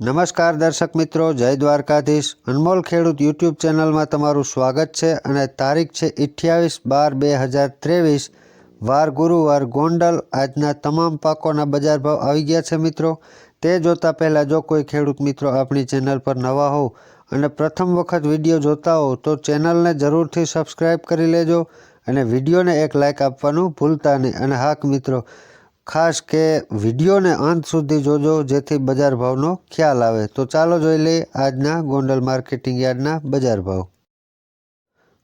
નમસ્કાર દર્શક મિત્રો, જય દ્વારકાધીશ. અનમોલ ખેડૂત યુટ્યુબ ચેનલમાં તમારું સ્વાગત છે અને તારીખ છે અઠ્યાવીસ બાર બે હજાર ત્રેવીસ. વાર ગુરુવાર ગોંડલ, આજના તમામ પાકોના બજાર ભાવ આવી ગયા છે મિત્રો. તે જોતાં પહેલાં જો કોઈ ખેડૂત મિત્રો આપણી ચેનલ પર નવા હોવ અને પ્રથમ વખત વીડિયો જોતા હો તો ચેનલને જરૂરથી સબસ્ક્રાઈબ કરી લેજો અને વિડીયોને એક લાઇક આપવાનું ભૂલતા નહીં. અને હાક મિત્રો ખાસ કે વિડીયોને અંત સુધી જોજો, જેથી બજાર ભાવનો ખ્યાલ આવે. તો ચાલો જોઈ લઈએ આજના ગોંડલ માર્કેટિંગ યાર્ડના બજાર ભાવ.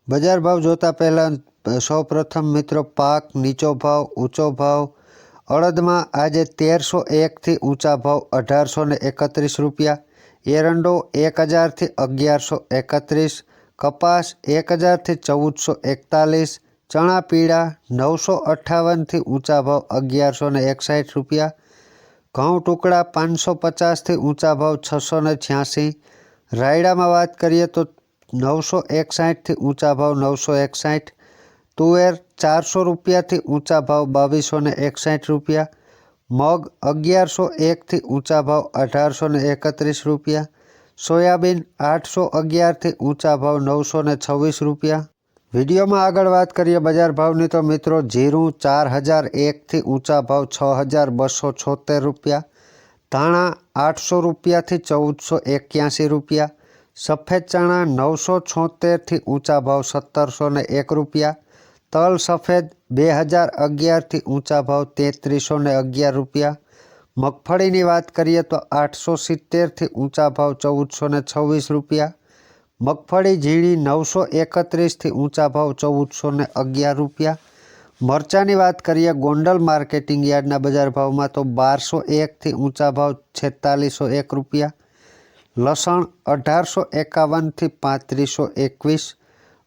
બજાર ભાવ જોતા પહેલાં સૌ પ્રથમ મિત્રો, પાક નીચો ભાવ, ઊંચો ભાવ. અડદમાં આજે તેરસો એકથી ઊંચા ભાવ અઢારસો ને એકત્રીસ રૂપિયા. એરંડો એક હજારથી અગિયારસો એકત્રીસ. કપાસ એક હજારથી ચૌદસો એકતાલીસ. ચણા પીળા નવસો અઠ્ઠાવનથી ઊંચા ભાવ અગિયારસો ને એકસાઠ રૂપિયા. ઘઉં ટુકડા પાંચસો પચાસથી ઊંચા ભાવ છસો ને છ્યાસી. રાયડામાં વાત કરીએ તો નવસો એકસાઠથી ઊંચા ભાવ નવસો એકસાઠ. તુવેર ચારસો રૂપિયાથી ઊંચા ભાવ બાવીસો ને એકસાઠ રૂપિયા. મગ અગિયારસો એકથી ઊંચા ભાવ અઢારસો ને એકત્રીસ રૂપિયા. સોયાબીન આઠસો અગિયારથી ઊંચા ભાવ નવસો ને છવ્વીસ રૂપિયા. વિડીયોમાં આગળ વાત કરીએ બજાર ભાવની, તો મિત્રો જીરું ચાર હજાર એકથી ઊંચા ભાવ છ હજાર બસો છોતેર રૂપિયા, ધાણા આઠસો રૂપિયાથી ચૌદસો એક્યાસી રૂપિયા, સફેદ ચણા નવસો છોતેરથી ઊંચા ભાવ સત્તરસો ને એક રૂપિયા, તલ સફેદ બે હજાર અગિયારથી ઊંચા ભાવ તેત્રીસો ને અગિયાર રૂપિયા. મગફળીની વાત કરીએ તો આઠસો સિત્તેરથી ઊંચા ભાવ ચૌદસો ને છવ્વીસ રૂપિયા મગફળી ઝીણી નવસો એકત્રીસથી ઊંચા ભાવ ચૌદસો ને અગિયાર રૂપિયા. મરચાંની વાત કરીએ, ગોંડલ માર્કેટિંગ યાર્ડના બજાર ભાવમાં તો બારસો એકથી ઊંચા ભાવ છેતાલીસો એક રૂપિયા. લસણ અઢારસો એકાવનથી પાંત્રીસો એકવીસ.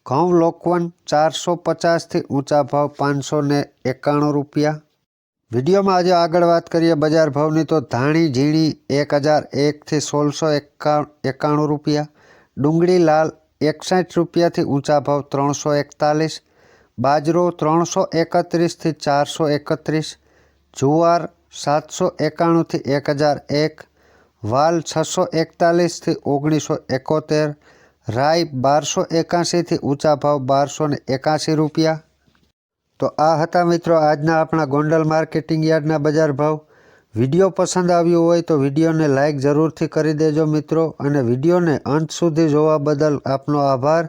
ઘઉં લોકવન ચારસો પચાસથી ઊંચા ભાવ પાંચસો ને એકાણું રૂપિયા. વિડીયોમાં આજે આગળ વાત કરીએ બજાર ભાવની તો ધાણી ઝીણી એક હજાર એકથી સોળસો એકા એકાણું રૂપિયા. ડુંગળી લાલ એકસાઠ રૂપિયાથી ઊંચા ભાવ ત્રણસો એકતાલીસ, બાજરો ત્રણસો એકત્રીસથી ચારસો એકત્રીસ, જુવાર સાતસો એકાણુંથી એક હજાર એક, વાલ છસો એકતાલીસથી ઓગણીસો એકોતેર, રાઈ બારસો એકાશીથી ઊંચા ભાવ બારસો ને એકાશી રૂપિયા. તો આ હતા મિત્રો આજના આપણા ગોંડલ માર્કેટિંગ યાર્ડના બજાર ભાવ. વીડિયો પસંદ આવ્યો હોય તો વિડીયોને લાઇક જરૂરથી કરી દેજો મિત્રો અને વિડીયોને અંત સુધી જોવા બદલ આપનો આભાર.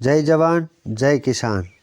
જય જવાન, જય કિસાન.